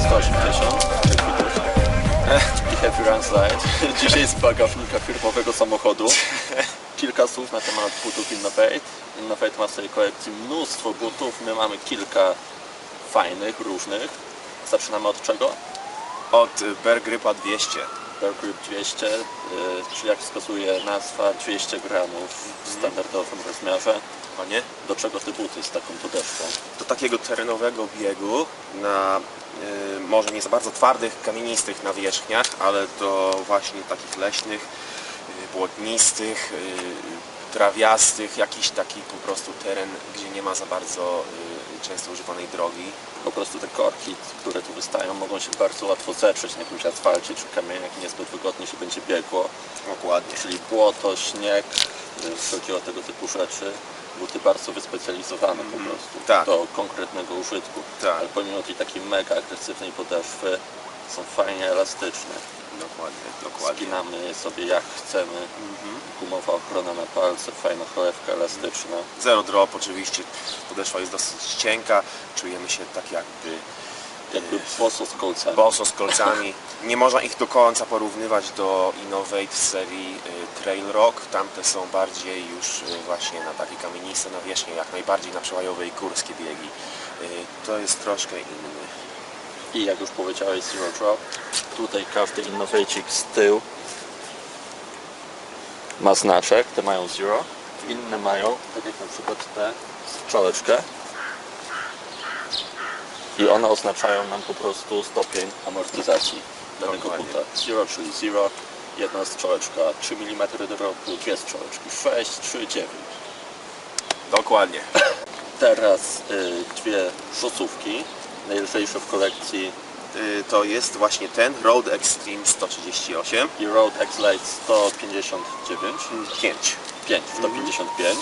180, jak widać. I Happy Run Slide. Dzisiaj z bagażnika firmowego samochodu. Kilka słów na temat butów Innovate. Innovate ma w swojej kolekcji mnóstwo butów. My mamy kilka fajnych, różnych. Zaczynamy od czego? Od y, Bear Grypa 200. Grip 200, y, czyli jak wskazuje nazwa, 200 gramów w standardowym rozmiarze. Panie? Do czego te buty z taką podeszwą? Do takiego terenowego biegu na y, może nie za bardzo twardych, kamienistych nawierzchniach, ale do właśnie takich leśnych, y, błotnistych, y, trawiastych, jakiś taki po prostu teren, gdzie nie ma za bardzo często używanej drogi. Po prostu te korki, które tu wystają, mogą się bardzo łatwo zetrzeć na jakimś asfalcie czy kamieniach i niezbyt wygodnie się będzie biegło. Dokładnie. Czyli błoto, śnieg, y, wszelkiego tego typu rzeczy. Buty bardzo wyspecjalizowane po prostu tak. do konkretnego użytku. Tak. Ale pomimo tej takiej mega agresywnej podeszwy są fajnie elastyczne. Dokładnie, dokładnie. Spinamy je sobie jak chcemy. Gumowa ochrona na palce, fajna cholewka elastyczna. Zero drop oczywiście, podeszwa jest dosyć cienka, czujemy się tak jakby Jakby boso z kolcami. boso z kolcami. Nie można ich do końca porównywać do Innovate z serii y, Trail Rock. Tamte są bardziej już y, właśnie na takie kamieniste nawierzchnie, jak najbardziej na przełajowe i górskie biegi. To jest troszkę inny. I jak już powiedziałeś Zero Drop, tutaj każdy innowacik z tyłu ma znaczek, te mają Zero, inne mają, tak jak na przykład te, strzałeczkę i one oznaczają nam po prostu stopień amortyzacji danego buta. Zero, czyli Zero, jedna strzałeczka 3 mm dropu, dwie strzałeczki 6, 3, 9. Dokładnie. Teraz y, dwie szosówki, najlżejsze w kolekcji Y, To jest właśnie ten Road Extreme 138. i Road X-Lite 159, 5. 5, 155.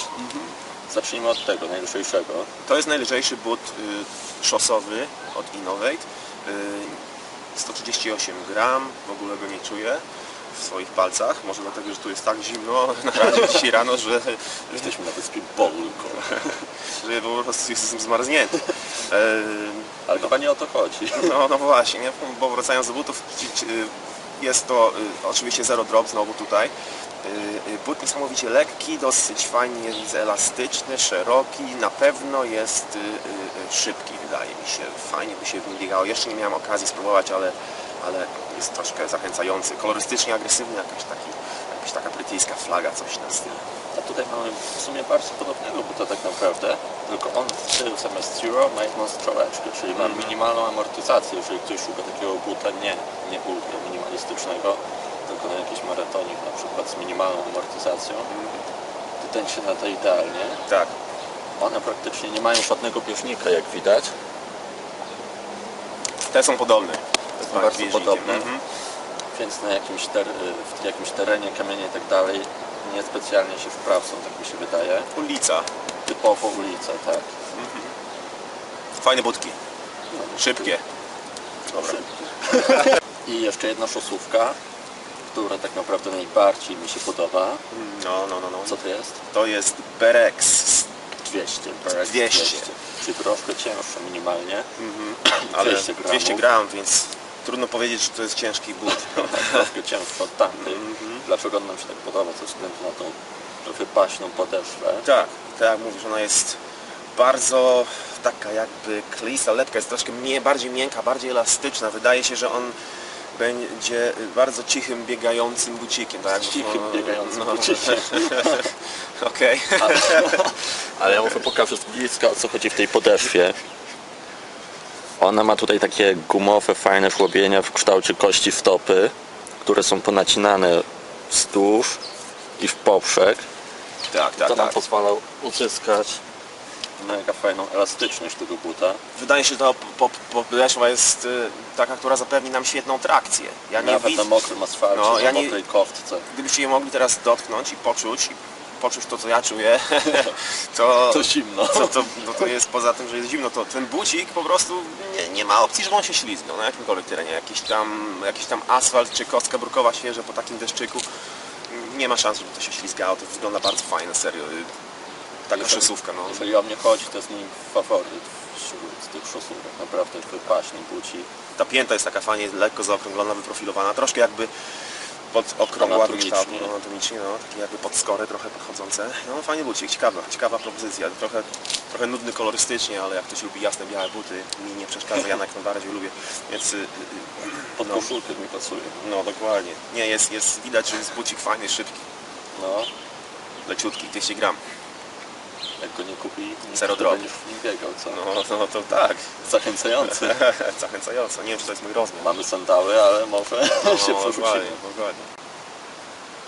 Zacznijmy od tego najlżejszego. To jest najlżejszy but y, szosowy od Innovate. Y, 138 gram, w ogóle go nie czuję w swoich palcach. Może dlatego, że tu jest tak zimno na razie dzisiaj rano, że, Jesteśmy na wyspie Bolko. że po prostu jestem zmarznięty. E, Ale chyba nie o to chodzi. No, no właśnie, nie? bo wracając do butów, jest to y, oczywiście zero drop znowu tutaj. Y, But niesamowicie lekki, dosyć fajnie widzę, elastyczny, szeroki, na pewno jest szybki wydaje mi się. Fajnie by się w nim biegało. Jeszcze nie miałem okazji spróbować, ale, ale jest troszkę zachęcający. Kolorystycznie agresywny, jakaś, taki, jakaś taka brytyjska flaga, coś na stylu. A tutaj mamy w sumie bardzo podobnego buta tak naprawdę, tylko on z tyłu zamiast Zero ma jedną strzałeczkę, czyli ma minimalną amortyzację, jeżeli ktoś szuka takiego buta nie, nie ultra minimalistycznego, tylko na jakiś maratonik na przykład z minimalną amortyzacją, to ten się nada idealnie. Tak. One praktycznie nie mają żadnego bieżnika, jak widać. Te są podobne. Dwa bardzo podobne. Mhm. Więc na jakimś, ter, w jakimś terenie, kamienie i tak dalej, niespecjalnie się wprawdzą, tak mi się wydaje. Ulica. Typowo ulica, tak. Fajne budki. Szybkie. Dobra. I jeszcze jedna szosówka, która tak naprawdę najbardziej mi się podoba. No, no, no, no. Co to jest? To jest Berex 200. Berex 200. Czyli troszkę cięższe minimalnie. ale 200 gramów. 200 gram, więc trudno powiedzieć, że to jest ciężki but. troszkę cięższy od tamtych. Dlaczego on nam się tak podoba? Ze względu na tą wypaśną podeszwę. tak, tak jak mówisz, ona jest bardzo taka jakby klista, lepka, jest troszkę mniej, bardziej miękka, bardziej elastyczna. Wydaje się, że on będzie bardzo cichym, biegającym bucikiem. Tak Cichym, no, biegającym no. bucikiem. Okej. Ale ja może pokażę z bliska o co chodzi w tej podeszwie. Ona ma tutaj takie gumowe, fajne żłobienia w kształcie kości stopy, które są ponacinane wzdłuż i w poprzek. Tak, tak, to nam tak. pozwala uzyskać mega fajną elastyczność tego buta. Wydaje się, że ta po- jest y, taka, która zapewni nam świetną trakcję. Ja nie Nawet na mokrym asfalcie, No, ja nie- mokrej kostce. Gdybyście je mogli teraz dotknąć i poczuć, poczuć to, co ja czuję, to, To zimno. to, to, no to jest poza tym, że jest zimno, to ten bucik po prostu nie, nie ma opcji, żeby on się ślizgnął na jakimkolwiek terenie. Jakiś tam, jakiś tam asfalt czy kostka brukowa świeża po takim deszczyku, nie ma szans, żeby to się ślizgało. To wygląda bardzo fajnie, serio. taka szosówka, no. Jeżeli o mnie chodzi, to jest mój faworyt wśród tych szosówek. Naprawdę wypaśny bucik. Ta pięta jest taka fajnie lekko zaokrąglona, wyprofilowana, troszkę jakby pod okrągła Anatomicznie. kształtu, no, anatomicznie, no, takie jakby pod trochę podchodzące. No fajny bucik, ciekawa, ciekawa propozycja. Trochę, trochę nudny kolorystycznie, ale jak ktoś lubi jasne, białe buty, mi nie przeszkadza, ja jak najbardziej lubię. Więc y, y, Pod No. koszulkę mi pasuje. no dokładnie. Nie, jest, jest widać, że jest bucik fajny, szybki, No, leciutki, 200 gram. Jak go nie kupi, Zero to drop. będziesz w nim biegał, co? No, no to tak, Zachęcający. zachęcająco. Nie wiem, czy to jest mój rozmiar. Mamy sandały, ale może No, się przerzucimy. dokładnie.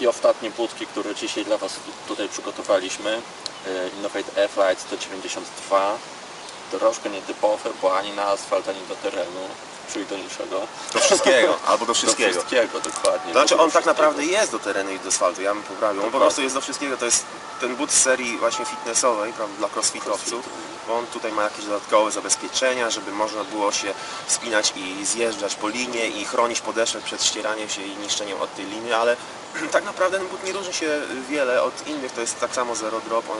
I ostatnie budki, które dzisiaj dla Was tutaj przygotowaliśmy. e, Innovate F-Light 192. Troszkę nietypowe, bo ani na asfalt, ani do terenu, czyli do niczego. Do wszystkiego, albo do Do wszystkiego. wszystkiego, dokładnie. To znaczy on tak wszystkiego. naprawdę jest do terenu i do asfaltu, ja bym poprawił. On po prostu jest do wszystkiego, to jest ten but z serii właśnie fitnessowej, prawda, dla crossfitowców. Bo on tutaj ma jakieś dodatkowe zabezpieczenia, żeby można było się wspinać i zjeżdżać po linie i chronić podeszwę przed ścieraniem się i niszczeniem od tej liny, ale tak naprawdę ten but nie różni się wiele od innych, to jest tak samo zero drop, on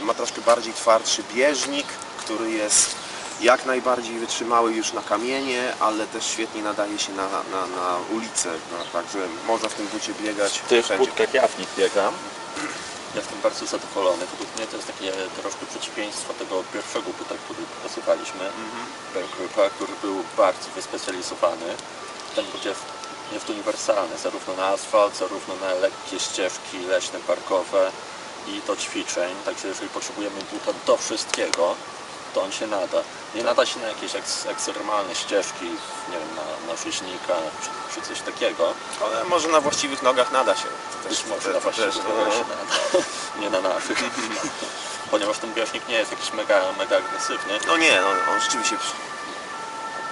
y, ma troszkę bardziej twardszy bieżnik, który jest jak najbardziej wytrzymały już na kamienie, ale też świetnie nadaje się na, na, na ulicę, no, także można w tym bucie biegać W tych wszędzie. budkach ja w nich biegam. Jestem bardzo zadowolony. Według mnie to jest takie troszkę przeciwieństwo tego pierwszego buta, który pokazywaliśmy. Mhm. Grupa, który był bardzo wyspecjalizowany. Ten but jest, jest uniwersalny, zarówno na asfalt, zarówno na lekkie ścieżki leśne, parkowe i do ćwiczeń. Także jeżeli potrzebujemy buta do wszystkiego, to on się nada. Nie nada się na jakieś eks, ekstremalne ścieżki, nie wiem, na, na czy, czy coś takiego. Ale może na właściwych nogach nada się. To też, może na właśnie też, się nada. Nie na naszych. Ponieważ ten bieżnik nie jest jakiś mega, mega agresywny, no nie, no, on rzeczywiście...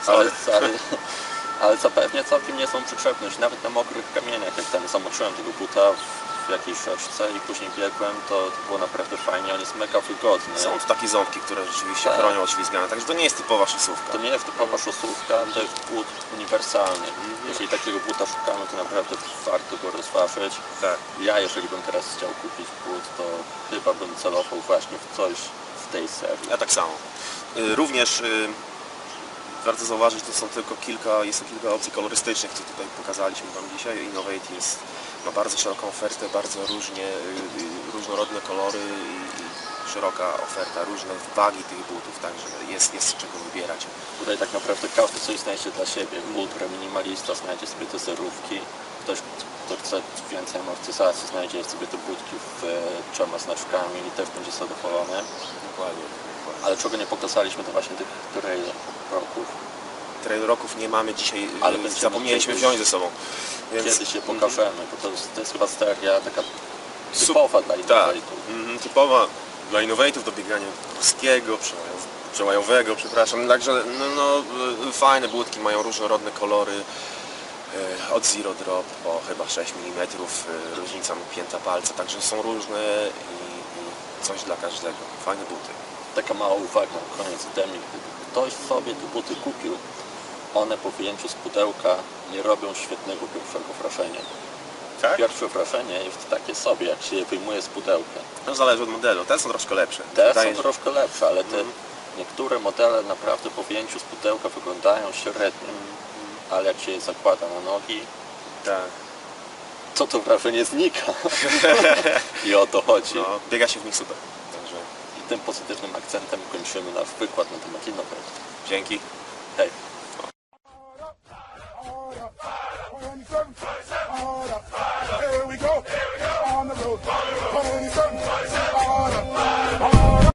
ale, ale, ale zapewnia całkiem niezłą przyczepność. Nawet na mokrych kamieniach, jak tam zamoczyłem tego buta w jakiejś rzeczce i później biegłem, to, to było naprawdę fajnie. On jest mega wygodny. Są tu takie ząbki, które rzeczywiście Tak. chronią od ślizgania, także to nie jest typowa szosówka. To nie jest typowa szosówka, to jest but uniwersalny. Jeżeli takiego buta szukamy, to naprawdę warto go rozważyć. Tak. Ja, jeżeli bym teraz chciał kupić but, to chyba bym celował właśnie w coś w tej serii. Ja tak samo. Y, Również y, warto zauważyć, to są tylko kilka, jest to kilka opcji kolorystycznych, co tutaj pokazaliśmy Wam dzisiaj. Innovate jest, ma bardzo szeroką ofertę, bardzo różnie, y, y, różnorodne kolory i, szeroka oferta, różne wagi tych butów, także jest, jest z czego wybierać. Tutaj tak naprawdę każdy coś znajdzie dla siebie. Ultra minimalista znajdzie sobie te zerówki. Ktoś, kto chce więcej amortyzacji, znajdzie sobie te budki w e, trzema znaczkami i też będzie zadowolony. Dokładnie. Ale czego nie pokazaliśmy, to właśnie tych trail roków. Trail roków nie mamy dzisiaj, Ale Ale zapomnieliśmy wziąć ze sobą. Więc Kiedyś je pokażemy, bo to jest, to jest chyba seria taka Sup- typowa dla Tak, mhm, typowa dla innowatorów do biegania górskiego, przełajow- przełajowego, przepraszam. Także no, no, y, fajne budki, mają różnorodne kolory. y, Od zero drop po chyba 6 mm, y, różnica mu pięta palca, także są różne i, i coś dla każdego. Fajne buty. Taka mała uwaga na koniec Demi. Gdyby ktoś sobie te buty kupił, one po wyjęciu z pudełka nie robią świetnego pierwszego wrażenia. Tak? Pierwsze wrażenie jest takie sobie, jak się je wyjmuje z pudełka. No zależy od modelu, te są troszkę lepsze. Te Wydaje są się- troszkę lepsze, ale te Mhm. niektóre modele naprawdę po wyjęciu z pudełka wyglądają średnio. Ale jak się je zakłada na nogi, Tak. to to wrażenie znika. I o to chodzi. No, biega się w nich super. Także I tym pozytywnym akcentem kończymy nasz wykład na temat innowacji. dzięki. Hej!